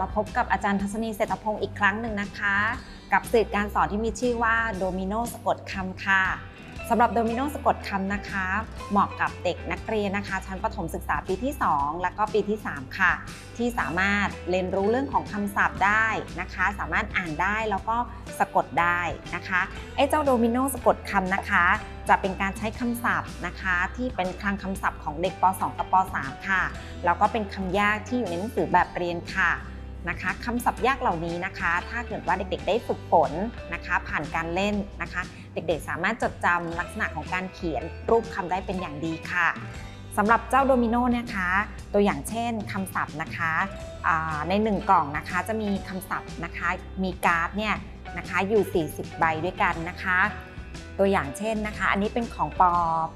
มาพบกับอาจารย์ทัศนีเศรษฐพงศ์อีกครั้งหนึ่งนะคะ กับสื่อการสอนที่มีชื่อว่าโดมิโนสะกดคำค่ะสำหรับโดมิโนสะกดคำนะคะ เหมาะกับเด็กนักเรียนนะคะ ชั้นประถมศึกษาปีที่ 2 และก็ปีที่ 3 ค่ะ ที่สามารถเรียนรู้เรื่องของคำศัพท์ได้นะคะ สามารถอ่านได้แล้วก็สะกดได้นะคะไอ้เจ้าโดมิโนสะกดคำนะคะ จะเป็นการใช้คำศัพท์นะคะ ที่เป็นคลังคำศัพท์ของเด็กป .2 กับป .3 ค่ะแล้วก็เป็นคำยากที่อยู่ในหนังสือแบบเรียนค่ะ นะคะคำศัพท์ยากเหล่านี้นะคะ ถ้าเกิดว่าเด็กๆ ได้ฝึกฝนนะคะ ผ่านการเล่นนะคะ เด็กๆ สามารถจดจำลักษณะของการเขียนรูปคำได้เป็นอย่างดีค่ะสำหรับเจ้าโดมิโนนะคะ ตัวอย่างเช่นคำศัพท์นะคะในหนึ่งกล่องนะคะจะมีคำศัพท์นะคะมีการ์ดเนี่ยนะคะอยู่ 40 ใบด้วยกันนะคะ ตัวอย่างเช่นนะคะ อันนี้เป็นของป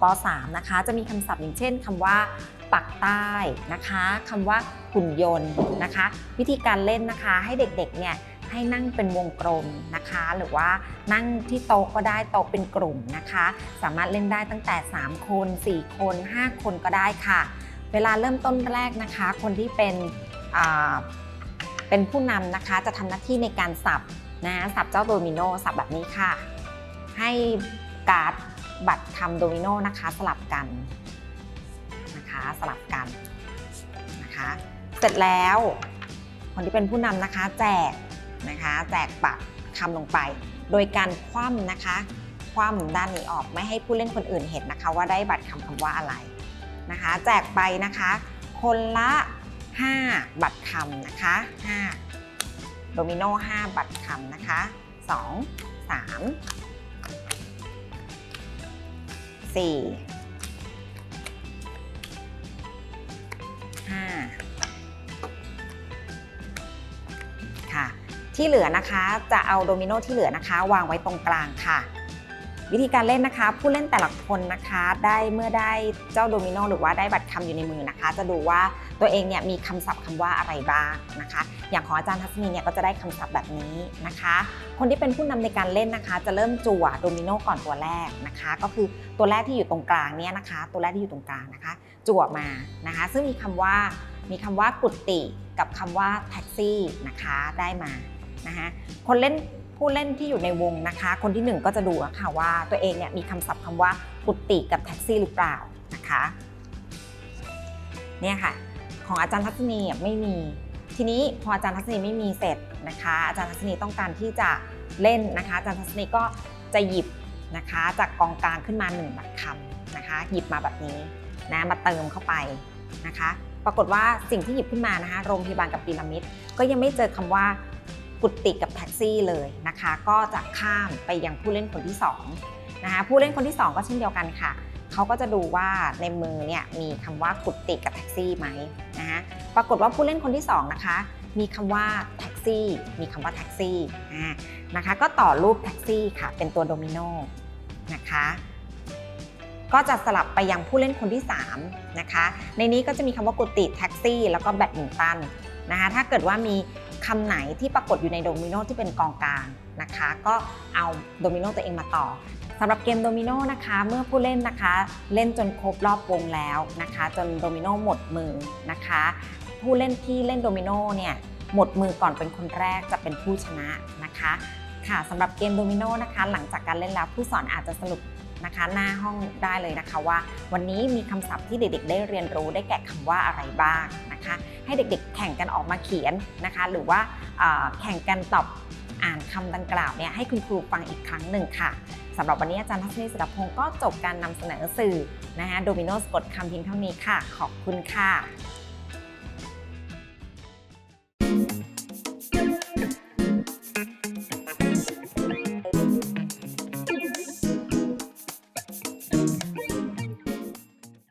ป 3 นะคะ จะมีคำศัพท์อย่างเช่นคำว่า ปักใต้นะคะคำว่าหุ่นยนต์นะคะ วิธีการเล่นนะคะให้เด็กๆเนี่ยให้นั่งเป็นวงกลมนะคะ หรือว่านั่งที่โต๊ะก็ได้โต๊ะเป็นกลุ่มนะคะ สามารถเล่นได้ตั้งแต่ 3 คน 4 คน 5 คนก็ได้ค่ะ เวลาเริ่มต้นแรกนะคะ คนที่เป็นเป็นผู้นำนะคะ จะทำหน้าที่ในการสับนะสับเจ้าโดมิโนสับแบบนี้ค่ะ ให้การ์ดบัตรคำโดมิโนนะคะสลับกัน คะสลับกันนะคะเสร็จแล้วคนที่เป็นผู้นำนะคะแจกนะคะแจกปักคำลงไป โดยการคว่ำนะคะ คว่ำด้านนี้ออกไม่ให้ผู้เล่นคนอื่นเห็นนะคะ ว่าได้บัตรคำคำว่าอะไรนะคะ แจกไปนะคะ คนละ 5 บัตรคำนะคะ5โดมิโน5บัตรคำนะคะ 2 3 4 ค่ะ ที่เหลือนะคะจะเอาโดมิโนที่เหลือนะคะ วางไว้ตรงกลางค่ะ วิธีการเล่นนะคะ ผู้เล่นแต่ละคนนะคะ ได้เมื่อได้เจ้าโดมิโนหรือว่าได้บัตรคำอยู่ในมือนะคะ จะดูว่า ตัวเองเนี่ยมีคำศัพท์คำว่าอะไรบ้างนะคะ อย่างของอาจารย์ทัศนีเนี่ยก็จะได้คำศัพท์แบบนี้นะคะ คนที่เป็นผู้นำในการเล่นนะคะ จะเริ่มจั่วโดมิโนก่อนตัวแรกนะคะ ก็คือตัวแรกที่อยู่ตรงกลางเนี่ยนะคะ ตัวแรกที่อยู่ตรงกลางนะคะ จั่วมานะคะ ซึ่งมีคำว่ามีคำว่ากุฏิกับคำว่าแท็กซี่นะคะได้มานะคะคนเล่นผู้เล่นที่อยู่ในวงนะคะ คนที่หนึ่งก็จะดูอะค่ะว่าตัวเองเนี่ยมีคำศัพท์คำว่ากุฏิกับแท็กซี่หรือเปล่านะคะ เนี่ยค่ะ ของอาจารย์ทัศนีไม่มี ทีนี้พออาจารย์ทัศนีไม่มีเสร็จนะคะ อาจารย์ทัศนีต้องการที่จะเล่นนะคะ อาจารย์ทัศนีก็จะหยิบนะคะ จากกองกลางขึ้นมา1บัตรคำนะคะ หยิบมาแบบนี้นะมาเติมเข้าไปนะคะ ปรากฏว่าสิ่งที่หยิบขึ้นมานะคะ โรงพยาบาลกับพีระมิดก็ยังไม่เจอคำว่ากุฏิกับแท็กซี่เลยนะคะ ก็จะข้ามไปยังผู้เล่นคนที่สองนะคะผู้เล่นคนที่สองก็เช่นเดียวกันค่ะเขาก็จะดูว่าในมือเนี่ยมีคำว่ากุฏิกับแท็กซี่ไหม ปรากฏว่าผู้เล่นคนที่สองนะคะ มีคำว่าแท็กซี่ มีคำว่าแท็กซี่นะคะ ก็ต่อรูปแท็กซี่ค่ะ เป็นตัวโดมิโนนะคะ ก็จะสลับไปยังผู้เล่นคนที่ 3 นะคะ ในนี้ก็จะมีคำว่ากุฏิแท็กซี่ แล้วก็แบดมินตันนะคะ ถ้าเกิดว่ามี คำไหนที่ปรากฏอยู่ในโดมิโนที่เป็นกองกลางนะคะ ก็เอาโดมิโนตัวเองมาต่อสำหรับเกมโดมิโนนะคะเมื่อผู้เล่นนะคะ เล่นจนครบรอบวงแล้วนะคะ จนโดมิโนหมดมือนะคะ ผู้เล่นที่เล่นโดมิโนเนี่ยหมดมือก่อนเป็นคนแรกจะเป็นผู้ชนะนะคะ ค่ะสำหรับเกมโดมิโนนะคะ หลังจากการเล่นแล้วผู้สอนอาจจะสรุป นะคะ หน้าห้องได้เลยนะคะว่า วันนี้มีคำศัพท์ที่เด็กๆ ได้เรียนรู้ได้แกะคำว่าอะไรบ้างนะคะ ให้เด็กๆ แข่งกันออกมาเขียนนะคะ หรือว่าแข่งกันตอบอ่านคำดังกล่าวเนี่ยให้คุณครูฟังอีกครั้งหนึ่งค่ะสำหรับวันนี้อาจารย์ทัศนีศิลปพงศ์ก็จบการนำเสนอสื่อนะคะโดมิโนสกดคำเพียงเท่านี้ค่ะ ขอบคุณค่ะ